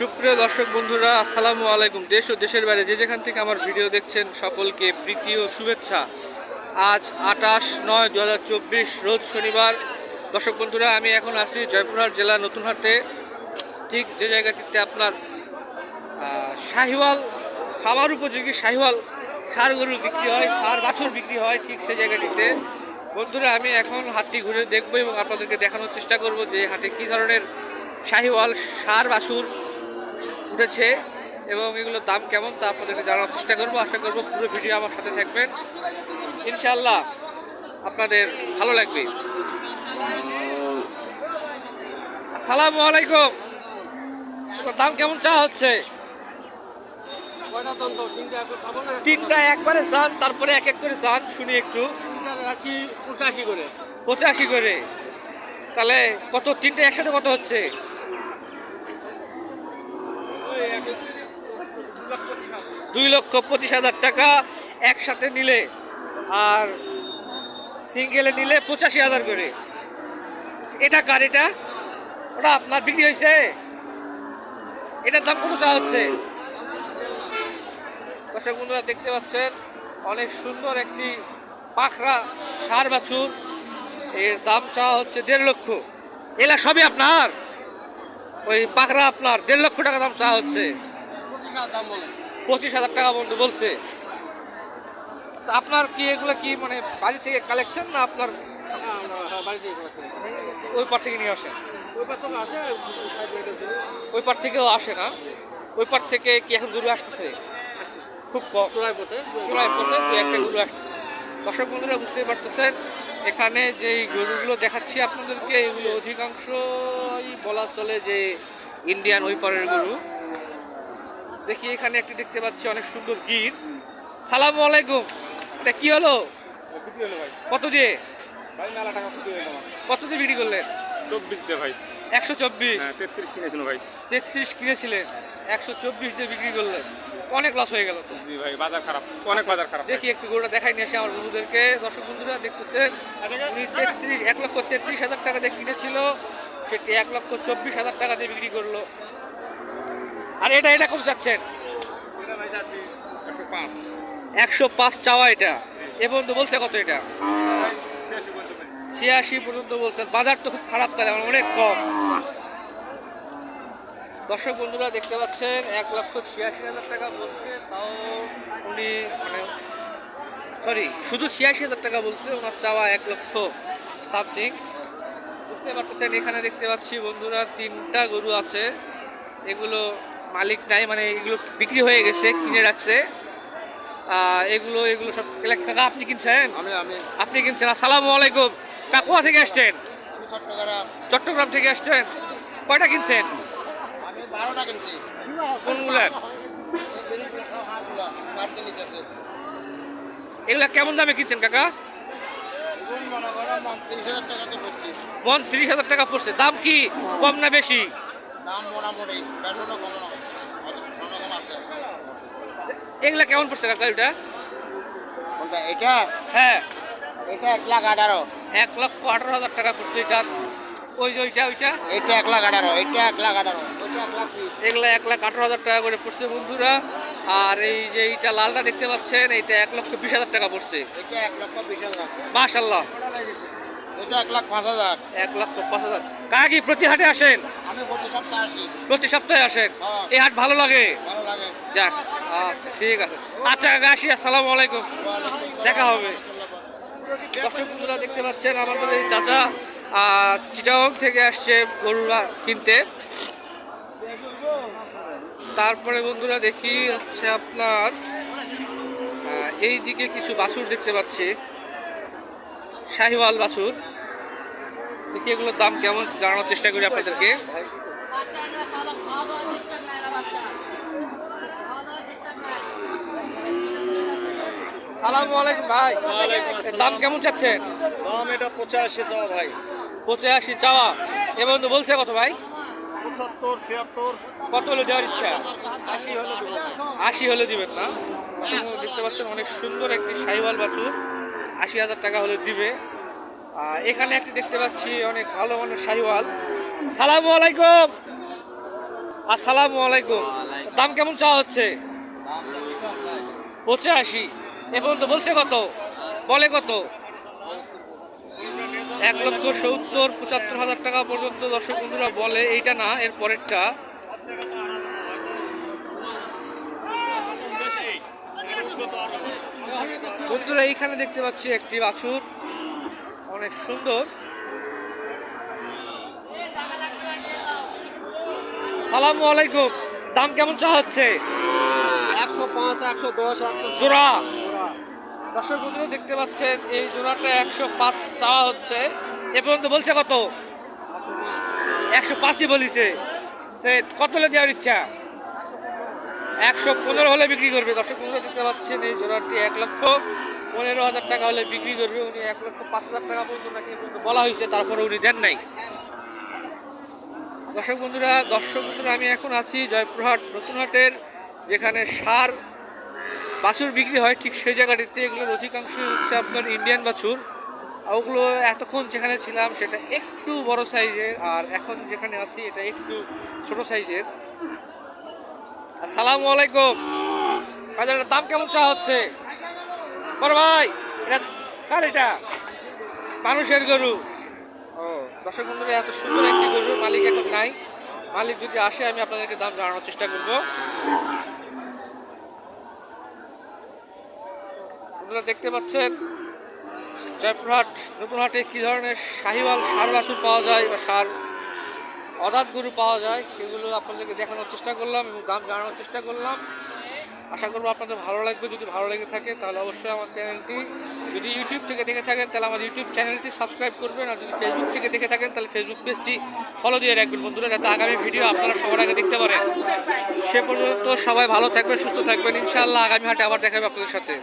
সুপ্রিয় দর্শক বন্ধুরা, আসসালামু আলাইকুম। দেশ ও দেশের বাইরে যে যেখান থেকে আমার ভিডিও দেখছেন, সকলকে প্রীতি ও শুভেচ্ছা। আজ আটাশ নয় দু রোজ শনিবার। দর্শক বন্ধুরা, আমি এখন আছি জয়পুরহাট জেলা নতুনহাটে। ঠিক যে জায়গাটিতে আপনার শাহিওয়াল খাবার উপযোগী শাহিওয়াল সার গরু বিক্রি হয়, সার বাছুর বিক্রি হয় ঠিক সেই জায়গাটিতে। বন্ধুরা, আমি এখন হাটটি ঘুরে দেখব এবং আপনাদেরকে দেখানোর চেষ্টা করব যে হাটে কী ধরনের শাহিওয়াল সার বাছুর উঠেছে এবং এগুলোর দাম কেমন তা আপনাদেরকে জানার চেষ্টা করব। আশা করব পুরো ভিডিও আমার সাথে থাকবেন। ইনশাল্লাহ আপনাদের ভালো লাগবে। আসসালামু আলাইকুম। দাম কেমন চা হচ্ছে? তিনটা একবারে চান তারপরে এক এক করে চান শুনি একটু। পঁচাশি করে। পঁচাশি করে। তাহলে কত? তিনটা একসাথে কত হচ্ছে? দুই লক্ষ পঁচিশ হাজার টাকা একসাথে নিলে আর সিঙ্গেলে নিলে পঁচাশি হাজার করে। এটা কার এটা? ওটা আপনার বিক্রি হয়েছে? এটার দাম কত হচ্ছে? দর্শক বন্ধুরা, দেখতে পাচ্ছেন, অনেক সুন্দর একটি পাখরা সার বাছুর। এর দাম চাওয়া হচ্ছে দেড় লক্ষ। এলা সবই আপনার? ওই পাখরা আপনার দেড় লক্ষ টাকা দাম চা হচ্ছে। পঁচিশ হাজার টাকা বন্ধু বলছে। আপনার কি এগুলো কি মানে বাড়ি থেকে কালেকশন না আপনার। ওই পার থেকে নিয়ে আসেন? ওই পার থেকেও আসে না। ওই পার থেকে কি এখন গরু আসতেছে? খুব কম। চোরাই পথে। চূড়ায় পথে একটা গরু আসতেছে। দর্শক বন্ধুরা বুঝতেই পারতেছেন এখানে যেই গরুগুলো দেখাচ্ছি আপনাদেরকে এগুলো অধিকাংশই বলা চলে যে ইন্ডিয়ান ওই পারের গরু। দেখি এখানে একটি দেখতে পাচ্ছি অনেক সুন্দর গির। সালামু আলাইকুম। এটা কি হলো? ভাই কত দিয়ে? কত দিয়ে বিক্রি করলেন? চব্বিশ দে ভাই একশো চব্বিশ। হ্যাঁ তেত্রিশ কিনেছিল ভাই। তেত্রিশ কিনেছিলেন। একশো চব্বিশ দিয়ে বিক্রি করলেন। অনেক লস হয়ে গেল জি ভাই বাজার খারাপ অনেক বাজার খারাপ। দেখি একটু গরুটা দেখাই নিয়ে আসে আমার বন্ধুদেরকে। দর্শক বন্ধুরা দেখতেছে তেত্রিশ এক লক্ষ তেত্রিশ হাজার টাকা দিয়ে কিনেছিল। সেটি এক লক্ষ চব্বিশ হাজার টাকা দিয়ে বিক্রি করল। আর এটা এটা কত যাচ্ছেন? একশো পাঁচ। চাওয়া এটা। এ পর্যন্ত বলছে কত এটা? ছিয়াশি ছিয়াশি পর্যন্ত বলছেন বাজার তো খুব খারাপ তাহলে আমার অনেক কম। দর্শক বন্ধুরা দেখতে পাচ্ছেন এক লক্ষ ছিয়াশি হাজার টাকা বলছে তাও উনি মানে সরি শুধু ছিয়াশি হাজার টাকা বলছে ওনার চাওয়া এক লক্ষ সামথিং বুঝতে পারতেছেন এখানে দেখতে পাচ্ছি বন্ধুরা তিনটা গরু আছে এগুলো মালিক নাই মানে এগুলো বিক্রি হয়ে গেছে কিনে রাখছে। এগুলো এগুলো সব কাকা আপনি কিনছেন? আপনি কিনছেন আসসালামু আলাইকুম। কাকুয়া থেকে আসছেন? চট্টগ্রাম। চট্টগ্রাম থেকে আসছেন? কয়টা কিনছেন? বারোটা কিনছি। কোনগুলো? এগুলা কেমন দামে কিনছেন কাকা? মন তিরিশ হাজার টাকা পড়ছে। দাম কি কম না বেশি? দাম মোটামুটি কোনো কম আছে। এগুলা কেমন পড়ছে কাকা এটা? এটা? হ্যাঁ। এটা এক লাখ আঠারো। এক লক্ষ আঠারো হাজার টাকা পড়ছে এটা। ওই ওইটা ওইটা? এটা এক লাখ আঠারো এটা এক লাখ আঠারো এক লাখ এক লাখ আঠারো হাজার টাকা করে পড়ছে বন্ধুরা। আর এই যে এইটা লালটা দেখতে পাচ্ছেন এইটা এক লক্ষ বিশ হাজার টাকা পড়ছে। এটা এক লক্ষ বিশ হাজার। মাশাল্লাহ এটা এক লাখ পাঁচ হাজার। এক লক্ষ পাঁচ হাজার। কাকা কি প্রতি হাটে আসেন? আমি প্রতি সপ্তাহে আসি। প্রতি সপ্তাহে আসেন? হ্যাঁ। এই হাট ভালো লাগে? ভালো লাগে। যাক আচ্ছা ঠিক আছে। আচ্ছা কাকা আসি আসসালামু আলাইকুম। দেখা হবে। দর্শক বন্ধুরা দেখতে পাচ্ছেন আমাদের এই চাচা। চিটাগং থেকে আসছে গরুরা কিনতে। তারপরে বন্ধুরা দেখি হচ্ছে আপনার এই দিকে কিছু বাছুর দেখতে পাচ্ছি। শাহিওয়াল বাছুর। দেখি এগুলোর দাম কেমন জানানোর চেষ্টা করি আপনাদেরকে। সালামু আলাইকুম ভাই। দাম কেমন চাচ্ছেন? দাম এটা পঁচাশি চাওয়া ভাই। পঁচাশি চাওয়া। এবং তো বলছে কত ভাই? পঁচাত্তর ছিয়াত্তর। কত হলে দেওয়ার ইচ্ছা? আশি হলে আশি হলে দিবেন না? দেখতে পাচ্ছেন অনেক সুন্দর একটি সাইওয়াল বাছুর। আশি হাজার টাকা হলে দিবে। আর এখানে একটি দেখতে পাচ্ছি অনেক ভালো মানের শাহিওয়াল সালামু আলাইকুম। আসসালামু আলাইকুম। দাম কেমন চাওয়া হচ্ছে? পঁচাশি। এ পর্যন্ত বলছে কত? বলে কত? এক লক্ষ সত্তর, পঁচাত্তর হাজার টাকা পর্যন্ত দর্শক বন্ধুরা বলে, এইটা না, এর পরেরটা। বন্ধুরা, এইখানে দেখতে পাচ্ছি একটি বাছুর। অনেক সুন্দর। সালামু আলাইকুম। দাম কেমন চা হচ্ছে? পাঁচ, একশো দশ, একশো জোড়া। দর্শক বন্ধুরা, দেখতে পাচ্ছেন, এই জোড়াটা একশো পাঁচ চাওয়া হচ্ছে। এ পর্যন্ত বলছে কত? একশো পাঁচই বলিছে। কত হলে দেওয়ার ইচ্ছা? একশো পনেরো হলে বিক্রি করবে। দর্শক বন্ধুরা, দেখতে পাচ্ছেন, এই জোড়াটি এক লক্ষ পনেরো হাজার টাকা হলে বিক্রি করবে। উনি এক লক্ষ পাঁচ হাজার টাকা পর্যন্ত নাকি বলা হয়েছে, তারপরে উনি দেন নাই। দর্শক বন্ধুরা দর্শক বন্ধুরা, আমি এখন আছি জয়পুরহাট, নতুন হাটের যেখানে সার বাছুর বিক্রি হয়, ঠিক সেই জায়গাটিতে। এগুলোর অধিকাংশ হচ্ছে আপনার ইন্ডিয়ান বাছুর। ওগুলো এতক্ষণ যেখানে ছিলাম, সেটা একটু বড় সাইজের। আর এখন যেখানে আছি, এটা একটু ছোট সাইজের। আসসালামু আলাইকুম। বাজারের দাম কেমন চা হচ্ছে? বড় ভাই, এটা কার এটা? মানুষের গরু। ও, দর্শক বন্ধুরা, এত সুন্দর একটি গরু মালিক এখন নাই। মালিক যদি আসে, আমি আপনাদেরকে দাম জানানোর চেষ্টা করব। আপনারা দেখতে পাচ্ছেন জয়পুরহাট, নতুনহাটে কী ধরনের শাহিওয়াল সার বাছুর পাওয়া যায় বা সার অদাত গরু পাওয়া যায়, সেগুলো আপনাদেরকে দেখানোর চেষ্টা করলাম এবং দাম জানানোর চেষ্টা করলাম। আশা করব আপনাদের ভালো লাগবে। যদি ভালো লেগে থাকে, তাহলে অবশ্যই আমার চ্যানেলটি, যদি ইউটিউব থেকে দেখে থাকেন, তাহলে আমার ইউটিউব চ্যানেলটি সাবস্ক্রাইব করবেন। আর যদি ফেসবুক থেকে দেখে থাকেন, তাহলে ফেসবুক পেজটি ফলো দিয়ে রাখবেন। বন্ধুরা, যাতে আগামী ভিডিও আপনারা সবার আগে দেখতে পারেন। সে পর্যন্ত সবাই ভালো থাকবেন, সুস্থ থাকবেন। ইনশাআল্লাহ আগামী হাটে আবার দেখাবে আপনাদের সাথে।